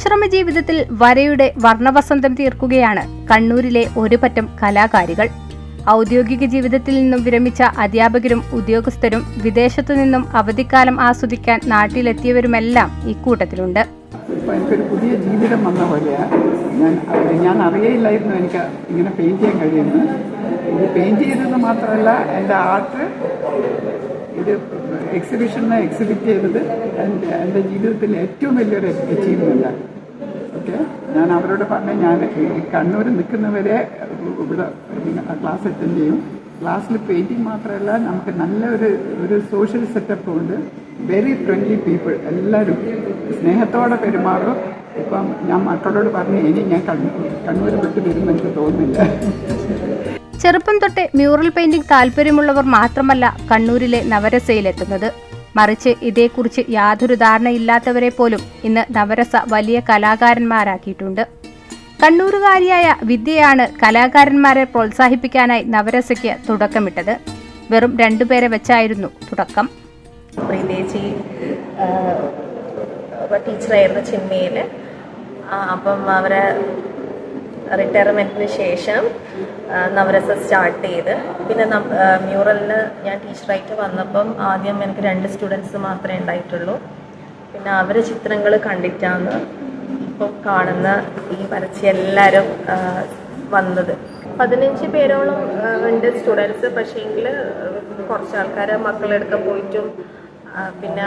വിശ്രമ ജീവിതത്തിൽ വരയുടെ വർണവസന്തം തീർക്കുകയാണ് കണ്ണൂരിലെ ഒരു പറ്റം കലാകാരികൾ. ഔദ്യോഗിക ജീവിതത്തിൽ നിന്നും വിരമിച്ച അധ്യാപകരും ഉദ്യോഗസ്ഥരും വിദേശത്തു നിന്നും അവധിക്കാലം ആസ്വദിക്കാൻ നാട്ടിലെത്തിയവരുമെല്ലാം ഇക്കൂട്ടത്തിലുണ്ട്. പുതിയ ജീവിതം വന്ന പോലെയാണ് ഞാൻ ഞാൻ അറിയയില്ലായിരുന്നു എനിക്ക് ഇങ്ങനെ പെയിന്റ് ചെയ്യാൻ കഴിയുന്നു ഇത് പെയിന്റ് ചെയ്തത് മാത്രമല്ല എന്റെ ആർട്ട് ഇത് എക്സിബിഷനെ എക്സിബിറ്റ് ചെയ്തത് എന്റെ എന്റെ ജീവിതത്തിലെ ഏറ്റവും വലിയൊരു അച്ചീവ്മെന്റാണ് ഓക്കെ ഞാൻ അവരോട് പറഞ്ഞു ഞാൻ കണ്ണൂർ നിൽക്കുന്നവരെ ഇവിടെ ക്ലാസ് അറ്റൻഡ് ചെയ്യും. ക്ലാസ്സിൽ പെയിന്റിങ് മാത്രമല്ല നമുക്ക് നല്ല ഒരു ഒരു സോഷ്യൽ സെറ്റപ്പ് ഉണ്ട്. വെരി ഫ്രണ്ട്ലി പീപ്പിൾ എല്ലാവരും. സ്നേഹത്തോടെ പെരുമാറും. ഇപ്പം ഞാൻ മക്കളോട് പറഞ്ഞു ഇനി ഞാൻ കണ്ണൂർ കണ്ണൂർ വിട്ട് വരുമെന്ന് എനിക്ക് തോന്നുന്നില്ല. ചെറുപ്പം തൊട്ടേ മ്യൂറൽ പെയിന്റിംഗ് താല്പര്യമുള്ളവർ മാത്രമല്ല കണ്ണൂരിലെ നവരസയിലെത്തുന്നത്. മറിച്ച് ഇതേക്കുറിച്ച് യാതൊരു ധാരണയില്ലാത്തവരെ പോലും ഇന്ന് നവരസ വലിയ കലാകാരന്മാരാക്കിയിട്ടുണ്ട്. കണ്ണൂരുകാരിയായ വിദ്യയാണ് കലാകാരന്മാരെ പ്രോത്സാഹിപ്പിക്കാനായി നവരസയ്ക്ക് തുടക്കമിട്ടത്. വെറും രണ്ടുപേരെ വെച്ചായിരുന്നു തുടക്കം. പ്രീതേച്ചി ടീച്ചറായിരുന്നു ചിമ്മയിൽ അപ്പം അവരെ റിട്ടയർമെന്റിന് ശേഷം നവരസ സ്റ്റാർട്ട് ചെയ്ത്. പിന്നെ മ്യൂറലിന് ഞാൻ ടീച്ചറായിട്ട് വന്നപ്പം ആദ്യം എനിക്ക് രണ്ട് സ്റ്റുഡൻസ് മാത്രമേ ഉണ്ടായിട്ടുള്ളൂ. പിന്നെ അവരെ ചിത്രങ്ങൾ കണ്ടിട്ടാണ് ഇപ്പോൾ കാണുന്ന ഈ വരച്ച എല്ലാവരും വന്നത്. പതിനഞ്ച് പേരോളം ഉണ്ട് സ്റ്റുഡൻസ് പക്ഷേങ്കിൽ കുറച്ച് ആൾക്കാർ മക്കളെടുക്കാൻ പോയിട്ടും പിന്നെ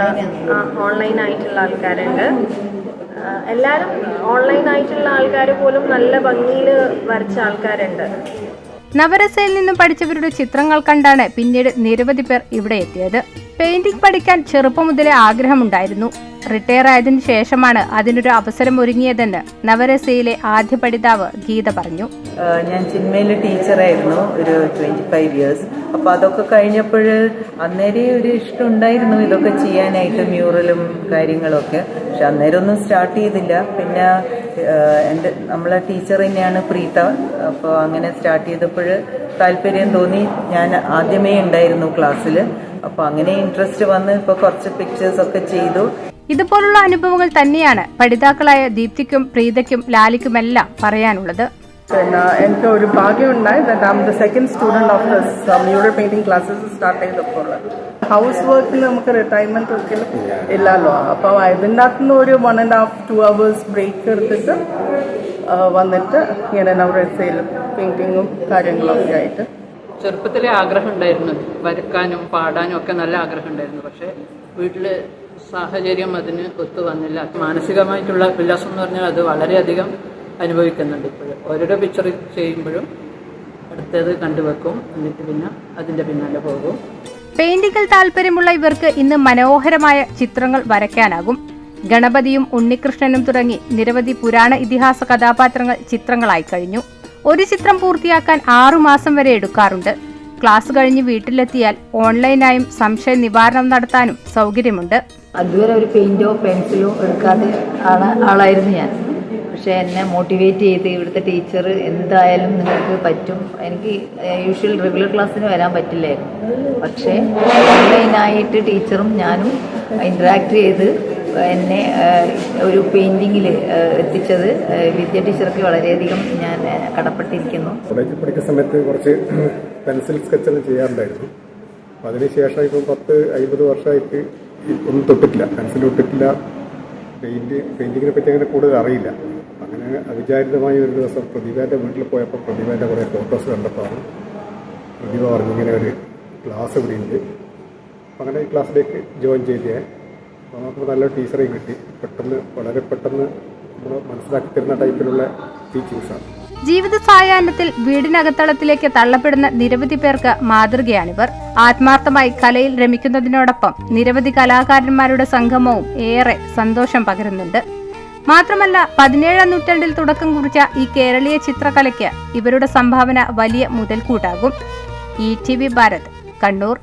ഓൺലൈൻ ആയിട്ടുള്ള ആൾക്കാരുണ്ട്. എല്ലാവരും ഓൺലൈൻ ആയിട്ടുള്ള ആൾക്കാർ പോലും നല്ല ഭംഗിയിൽ വരച്ച ആൾക്കാരുണ്ട്. നവരസയിൽ നിന്നും പഠിച്ചവരുടെ ചിത്രങ്ങൾ കണ്ടാണ് പിന്നീട് നിരവധി പേർ ഇവിടെ എത്തിയത്. പെയിന്റിംഗ് പഠിക്കാൻ ചെറുപ്പം മുതലേ ആഗ്രഹമുണ്ടായിരുന്നു. റിട്ടയർ ആയതിനു ശേഷമാണ് അതിനൊരു അവസരം ഒരുങ്ങിയതെന്ന് നവരസയിലെ ആദ്യ പഠിതാവ് ഗീത പറഞ്ഞു. ഞാൻ ചിന്മയിലെ ടീച്ചറായിരുന്നു ഒരു ട്വന്റി ഫൈവ് ഇയേഴ്സ് അപ്പൊ അതൊക്കെ കഴിഞ്ഞപ്പോൾ അന്നേരം ഒരു ഇഷ്ടം ഉണ്ടായിരുന്നു ഇതൊക്കെ ചെയ്യാനായിട്ട് മ്യൂറലും കാര്യങ്ങളൊക്കെ. പക്ഷെ അന്നേരം ഒന്നും സ്റ്റാർട്ട് ചെയ്തില്ല. പിന്നെ എന്റെ നമ്മളെ ടീച്ചർ തന്നെയാണ് പ്രീത. അപ്പോൾ അങ്ങനെ സ്റ്റാർട്ട് ചെയ്തപ്പോൾ താല്പര്യം തോന്നി. ഞാൻ ആദ്യമേ ഉണ്ടായിരുന്നു ക്ലാസ്സിൽ അപ്പോൾ അങ്ങനെ ഇൻട്രസ്റ്റ് വന്ന് ഇപ്പോൾ കുറച്ച് പിക്ചേഴ്സ് ഒക്കെ ചെയ്തു. ഇതുപോലുള്ള അനുഭവങ്ങൾ തന്നെയാണ് പഠിതാക്കളായ ദീപ്തിക്കും പ്രീതയ്ക്കും ലാലിക്കുമെല്ലാം പറയാനുള്ളത്. പിന്നെ എനിക്ക് ഒരു that am the second student of this mural painting classes start ചെയ്തപ്പോൾ. ഹൗസ് വർക്കിൽ നമുക്ക് റിട്ടയർമെന്റ് വർക്കിൽ ഇല്ലല്ലോ അപ്പൊ ഇതിന്റെ അകത്തുനിന്ന് ഒരു one and half to hours break എടുത്തിട്ട് വന്നിട്ട് ഇങ്ങനെ നവരസയിൽ പെയിന്റിങ്ങും കാര്യങ്ങളൊക്കെ ആയിട്ട്. ചെറുപ്പത്തിലെ ആഗ്രഹം ഉണ്ടായിരുന്നു വരക്കാനും പാടാനും ഒക്കെ നല്ല ആഗ്രഹം ഉണ്ടായിരുന്നു പക്ഷേ വീട്ടിൽ സാഹചര്യം അതിന് ഒത്തു വന്നില്ല. മാനസികമായിട്ടുള്ള ഉല്ലാസം എന്ന് പറഞ്ഞാൽ അത് വളരെയധികം അനുഭവിക്കുന്നുണ്ട് ഇപ്പോഴും. ഓരോരോ പിക്ചർ ചെയ്യുമ്പോഴും അടുത്തത് കണ്ടുവെക്കും. എന്നിട്ട് പിന്നെ അതിന്റെ പിന്നാലെ പോകും. പെയിന്റിങ്ങിൽ താല്പര്യമുള്ള ഇവർക്ക് ഇന്ന് മനോഹരമായ ചിത്രങ്ങൾ വരയ്ക്കാനാകും. ഗണപതിയും ഉണ്ണികൃഷ്ണനും തുടങ്ങി നിരവധി പുരാണ ഇതിഹാസ കഥാപാത്രങ്ങൾ ചിത്രങ്ങളായി കഴിഞ്ഞു. ഒരു ചിത്രം പൂർത്തിയാക്കാൻ ആറുമാസം വരെ എടുക്കാറുണ്ട്. ക്ലാസ് കഴിഞ്ഞ് വീട്ടിലെത്തിയാൽ ഓൺലൈനായും സംശയ നിവാരണം നടത്താനും സൗകര്യമുണ്ട്. അതുവരെ ഒരു പെയിന്റോ പെൻസിലോ എടുക്കാതെ ആളായിരുന്നു ഞാൻ. പക്ഷേ എന്നെ മോട്ടിവേറ്റ് ചെയ്ത് ഇവിടുത്തെ ടീച്ചർ എന്തായാലും നിങ്ങൾക്ക് പറ്റും. എനിക്ക് യൂഷ്വൽ റെഗുലർ ക്ലാസ്സിന് വരാൻ പറ്റില്ലായിരുന്നു. പക്ഷേ ഓൺലൈനായിട്ട് ടീച്ചറും ഞാനും ഇൻട്രാക്ട് ചെയ്ത് എന്നെ ഒരു പെയിന്റിങ്ങിൽ എത്തിച്ചത് വിദ്യ ടീച്ചർക്ക് വളരെയധികം ഞാൻ കടപ്പെട്ടിരിക്കുന്നു. കോളേജിൽ പഠിക്കുന്ന സമയത്ത് കുറച്ച് പെൻസിൽ സ്കെച്ചെല്ലാം ചെയ്യാറുണ്ടായിരുന്നു. അതിനുശേഷം ഇപ്പം പത്ത് അമ്പത് വർഷമായിട്ട് ഒന്നും തൊട്ടിട്ടില്ല. പെൻസിൽ തൊട്ടിട്ടില്ല പെയിന്റ് പെയിന്റിങ്ങിനെ പറ്റി അങ്ങനെ കൂടുതൽ അറിയില്ല. അങ്ങനെ അവിചാരിതമായി ഒരു ദിവസം പ്രതിഭേന്റെ വീട്ടിൽ പോയപ്പോൾ പ്രതിഭേന്റെ കുറേ ഫോട്ടോസ് കണ്ടപ്പോൾ പ്രതിഭ പറഞ്ഞു ഇങ്ങനെ ഒരു ക്ലാസ് ഇവിടെ ഉണ്ട്. അങ്ങനെ ഈ ക്ലാസ്സിലേക്ക് ജോയിൻ ചെയ്തേ. അപ്പോൾ നമുക്ക് നല്ല ടീച്ചറേയും കിട്ടി. പെട്ടെന്ന് വളരെ പെട്ടെന്ന് നമ്മൾ മനസ്സിലാക്കി തരുന്ന ടൈപ്പിലുള്ള ടീച്ചിങ്സാണ് ജീവിത സായാഹ്നത്തിൽ വീടിനകത്തളത്തിലേക്ക് തള്ളപ്പെടുന്ന നിരവധി പേർക്ക് മാതൃകയാണിവർ. ആത്മാർത്ഥമായി കലയിൽ രമിക്കുന്നതിനോടൊപ്പം നിരവധി കലാകാരന്മാരുടെ സംഗമവും ഏറെ സന്തോഷം പകരുന്നുണ്ട്. മാത്രമല്ല പതിനേഴാം നൂറ്റാണ്ടിൽ തുടക്കം കുറിച്ച ഈ കേരളീയ ചിത്രകലയ്ക്ക് ഇവരുടെ സംഭാവന വലിയ മുതൽക്കൂട്ടാകും. E T V Bharat Kannur.